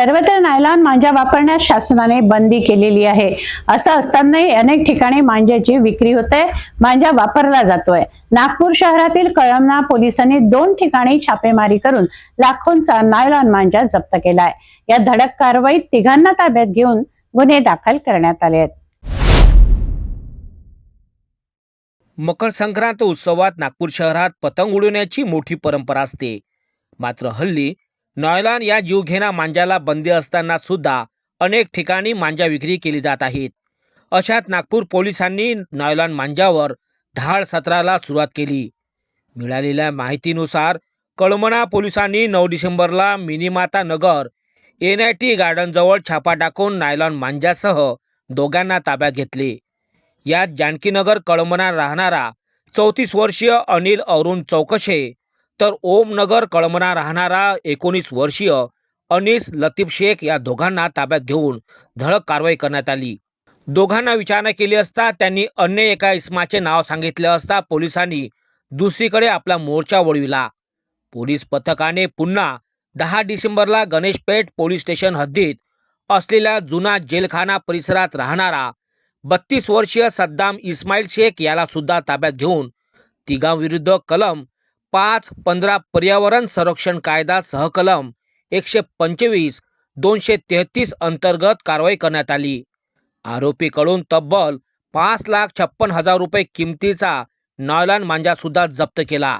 सर्वत्र नायलॉन मांजा वापरण्यास शासनाने बंदी केलेली आहे. असं असतानाही अनेक ठिकाणी मांजाची विक्री होते. मांजा वापरला जातोय. नागपूर शहरातील कळमना पोलिसांनी दोन ठिकाणी छापेमारी करून लाखोंचा नायलॉन मांजा जप्त केलाय. या धडक कारवाईत तिघांना ताब्यात घेऊन गुन्हे दाखल करण्यात आले आहेत. मकर संक्रांत उत्सवात नागपूर शहरात पतंग उडवण्याची मोठी परंपरा असते. मात्र हल्ली नॉयलॉन या जीवघेणा मांजाला बंदी असताना सुद्धा अनेक ठिकाणी मांजा विक्री केली जात आहेत. अशात नागपूर पोलिसांनी नॉयलॉन मांजावर धाड सत्राला सुरुवात केली. मिळालेल्या माहितीनुसार कळमना पोलिसांनी नऊ डिसेंबरला Minimata Nagar N I T गार्डनजवळ छापा टाकून नायलॉन मांजासह दोघांना ताब्यात घेतले. यात जानकीनगर कळमना राहणारा चौतीस वर्षीय अनिल अरुण चौकशे तर ओमनगर कळमना राहणारा एकोणीस वर्षीय अनिस लतीफ शेख या दोघांना ताब्यात घेऊन धडक कारवाई करण्यात आली. दोघांना विचारणा केली असता त्यांनी अन्य एका इस्माचे नाव सांगितले असता पोलिसांनी दुसरीकडे आपला मोर्चा वळविला. पोलीस पथकाने पुन्हा दहा डिसेंबरला गणेशपेठ पोलीस स्टेशन हद्दीत असलेल्या जुना जेलखाना परिसरात राहणारा बत्तीस वर्षीय सद्दाम इस्माईल शेख याला सुद्धा ताब्यात घेऊन तिघांविरुद्ध कलम पाच पंधरा पर्यावरण संरक्षण कायदा सहकलम एकशे पंचवीस दोनशे तेहतीस अंतर्गत कारवाई करण्यात आली. आरोपीकडून तब्बल पाच लाख छप्पन हजार रुपये किमतीचा नॉयलान मांजासुद्धा जप्त केला.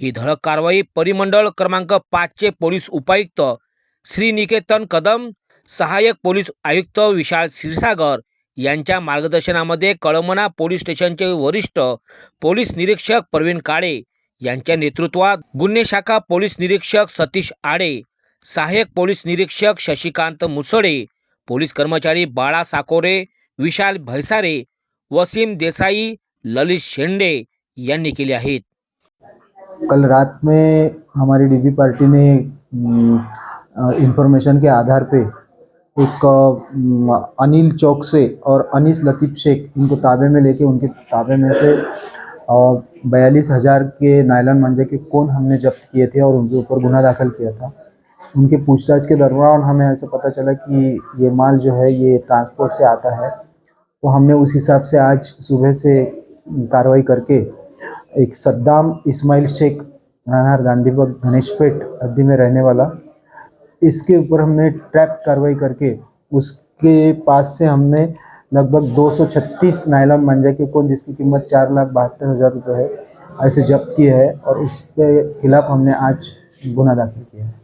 ही धडक कारवाई परिमंडळ क्रमांक पाचचे पोलीस उपायुक्त श्रीनिकेतन कदम सहाय्यक पोलीस आयुक्त विशाल क्षीरसागर यांच्या मार्गदर्शनामध्ये कळमना पोलीस स्टेशनचे वरिष्ठ पोलीस निरीक्षक प्रवीण काळे यांच्या नेतृत्वात गुन्हे शाखा पोलीस निरीक्षक सतीश आडे सहाय्यक पोलीस निरीक्षक शशिकांत मुसळे पोलीस कर्मचारी बाळा साकोरे विशाल भैसारे वसीम देसाई ललित शेंडे यांनी केले आहेत. कल रात में हमारी डीबी पार्टी ने इंफॉर्मेशन के आधार पे एक अनिल चौक से और अनीस लतीफ़ शेख इनको ताबे में लेके उनके ताबे में से बयालीस हज़ार के नायलन मंजे के कौन हमने जब्त किए थे और उनके ऊपर गुना दाखिल किया था। उनके पूछताछ के दौरान हमें ऐसे पता चला कि ये माल जो है, ये ट्रांसपोर्ट से आता है। तो हमने उस हिसाब से आज सुबह से कार्रवाई करके एक सद्दाम इस्माइल शेख रानार गांधीबाग धनेशपेट हद्दी में रहने वाला, इसके ऊपर हमने ट्रैप कार्रवाई करके उसके पास से हमने लगभग 236 नायलॉन मांझा के कोन जिसकी कीमत चार लाख बहत्तर हज़ार रुपये है ऐसे जब्त किए है और उसके खिलाफ हमने आज गुना दाखिल किया है।